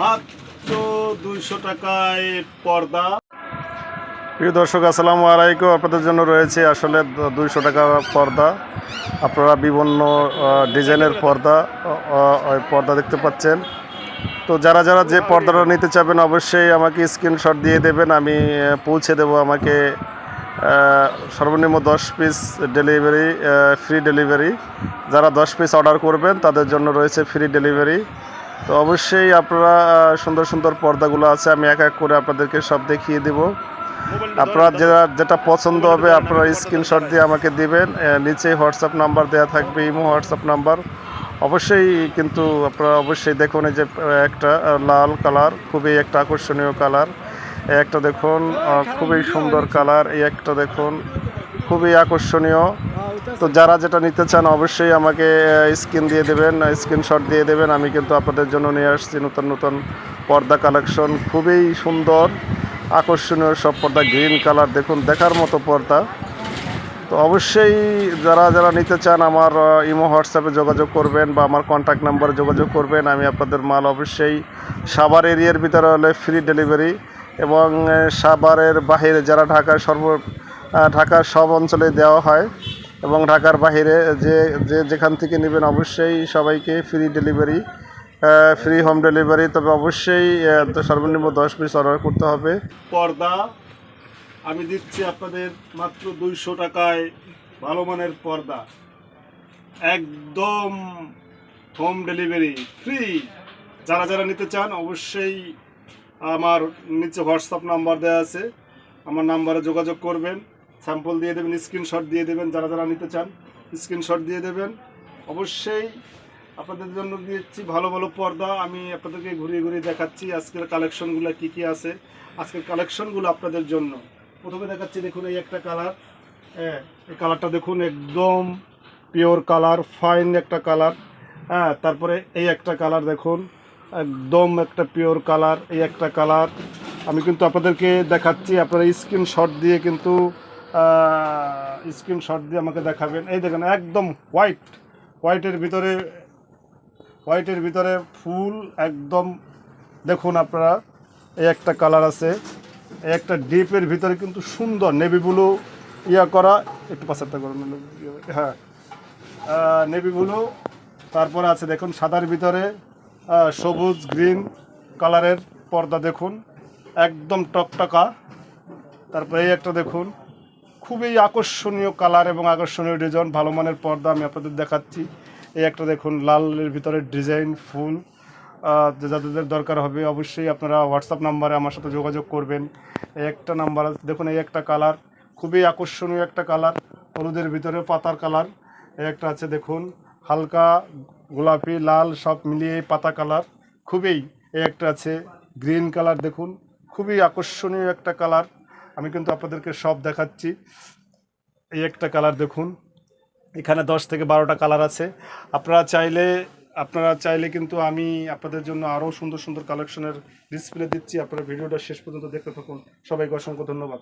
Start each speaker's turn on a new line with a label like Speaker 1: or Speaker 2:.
Speaker 1: মাত্র দুইশো টাকায় পর্দা।
Speaker 2: প্রিয় দর্শক, আসসালামু আলাইকুম। আপনাদের জন্য রয়েছে আসলে দুইশো টাকা পর্দা। আপনারা বিভিন্ন ডিজাইনের পর্দা পর্দা দেখতে পাচ্ছেন। তো যারা যারা যে পর্দাটা নিতে চাবেন, অবশ্যই আমাকে স্ক্রিনশট দিয়ে দেবেন। আমি পৌঁছে দেব আমাকে সর্বনিম্ন দশ পিস ডেলিভারি ফ্রি ডেলিভারি যারা দশ পিস অর্ডার করবেন, তাদের জন্য রয়েছে ফ্রি ডেলিভারি তো অবশ্যই আপনারা সুন্দর সুন্দর পর্দাগুলো আছে আমি এক এক করে আপনাদেরকে সব দেখিয়ে দেবো। আপনার যেটা যেটা পছন্দ হবে আপনারা স্ক্রিনশট দিয়ে আমাকে দিবেন। নিচে হোয়াটসঅ্যাপ নাম্বার দেওয়া থাকবে ইমো হোয়াটসঅ্যাপ নাম্বার অবশ্যই কিন্তু আপনারা অবশ্যই দেখুন এই যে একটা লাল কালার খুবই একটা আকর্ষণীয় কালার। একটা দেখুন খুবই সুন্দর কালার। এই একটা দেখুন খুবই আকর্ষণীয়। তো যারা যেটা নিতে চান অবশ্যই আমাকে স্ক্রিন দিয়ে দেবেন স্ক্রিনশট দিয়ে দেবেন। আমি কিন্তু আপনাদের জন্য নিয়ে আসছি নতুন নতুন পর্দা কালেকশন। খুবই সুন্দর, আকর্ষণীয় সব পর্দা, গ্রিন কালার। দেখুন, দেখার মতো পর্দা। তো অবশ্যই যারা যারা নিতে চান আমার ইমো হোয়াটসঅ্যাপে যোগাযোগ করবেন বা আমার কন্ট্যাক্ট নাম্বারে যোগাযোগ করবেন। আমি আপনাদের মাল অবশ্যই সাভার এরিয়ার ভিতরে হলে ফ্রি ডেলিভারি এবং সাভারের বাহিরে যারা ঢাকার সর্ব ঢাকার সব অঞ্চলে দেওয়া হয় এবং ঢাকার বাহিরে যে যে যেখান থেকে নেবেন অবশ্যই সবাইকে free delivery free home delivery তবে অবশ্যই সর্বনিম্ন দশ পিস অর্ডার করতে হবে।
Speaker 1: পর্দা, আমি দিচ্ছি আপনাদের মাত্র দুইশো টাকায় ভালো মানের পর্দা। একদম হোম ডেলিভারি ফ্রি যারা যারা নিতে চান, অবশ্যই আমার নিচে হোয়াটসঅ্যাপ নাম্বার দেওয়া আছে। আমার নাম্বারে যোগাযোগ করবেন। স্যাম্পল দিয়ে দেবেন, স্ক্রিনশট দিয়ে দেবেন যারা যারা নিতে চান, স্ক্রিনশট দিয়ে দেবেন। অবশ্যই আপনাদের জন্য দিচ্ছি ভালো ভালো পর্দা। আমি আপনাদেরকে ঘুরিয়ে ঘুরিয়ে দেখাচ্ছি আজকের কালেকশনগুলো কি কি আছে। আজকের কালেকশনগুলো আপনাদের জন্য। প্রথমে দেখাচ্ছি, দেখুন এই একটা কালার। হ্যাঁ এই কালারটা দেখুন, একদম পিওর কালার ফাইন একটা কালার। হ্যাঁ তারপরে এই একটা কালার দেখুন, একদম একটা পিওর কালার, এই একটা কালার। আমি কিন্তু আপনাদেরকে দেখাচ্ছি, আপনারা স্ক্রিনশট দিয়ে কিন্তু স্ক্রিনশট দিয়ে আমাকে দেখাবেন। এই দেখেন, একদম হোয়াইট হোয়াইটের ভিতরে হোয়াইটের ভিতরে ফুল একদম, দেখুন আপনারা, এই একটা কালার আছে। এই একটা ডিপের ভিতরে কিন্তু সুন্দর নেভি ব্লু ইয়া করা, একটু পাশারটা করুন হ্যাঁ। নেভি ব্লু তারপরে আছে দেখুন, সাদার ভিতরে সবুজ গ্রিন কালারের পর্দা দেখুন, একদম টকটকা। তারপরে এই একটা দেখুন খুবই আকর্ষণীয় কালার এবং আকর্ষণীয় ডিজাইন ভালো মানের পর্দা আমি আপনাদের দেখাচ্ছি। এই একটা দেখুন, লালের ভিতরে ডিজাইন ফুল। যাদের দরকার হবে অবশ্যই আপনারা হোয়াটসঅ্যাপ নাম্বারে আমার সাথে যোগাযোগ করবেন। এই একটা নাম্বার দেখুন এই একটা কালার খুবই আকর্ষণীয় একটা কালার হলুদের ভিতরে পাতার কালার এই একটা আছে, দেখুন, হালকা গোলাপি, লাল, সব মিলিয়ে পাতা কালার খুবই, এই একটা আছে গ্রিন কালার দেখুন, খুবই আকর্ষণীয় একটা কালার আমি কিন্তু আপনাদেরকে সব দেখাচ্ছি। এই একটা কালার দেখুন। এখানে দশ থেকে বারোটা কালার আছে। আপনারা চাইলে আপনারা চাইলে কিন্তু আমি আপনাদের জন্য আরও সুন্দর সুন্দর কালেকশনের ডিসপ্লে দিচ্ছি। আপনারা ভিডিওটা শেষ পর্যন্ত দেখতে থাকুন। সবাইকে অসংখ্য ধন্যবাদ।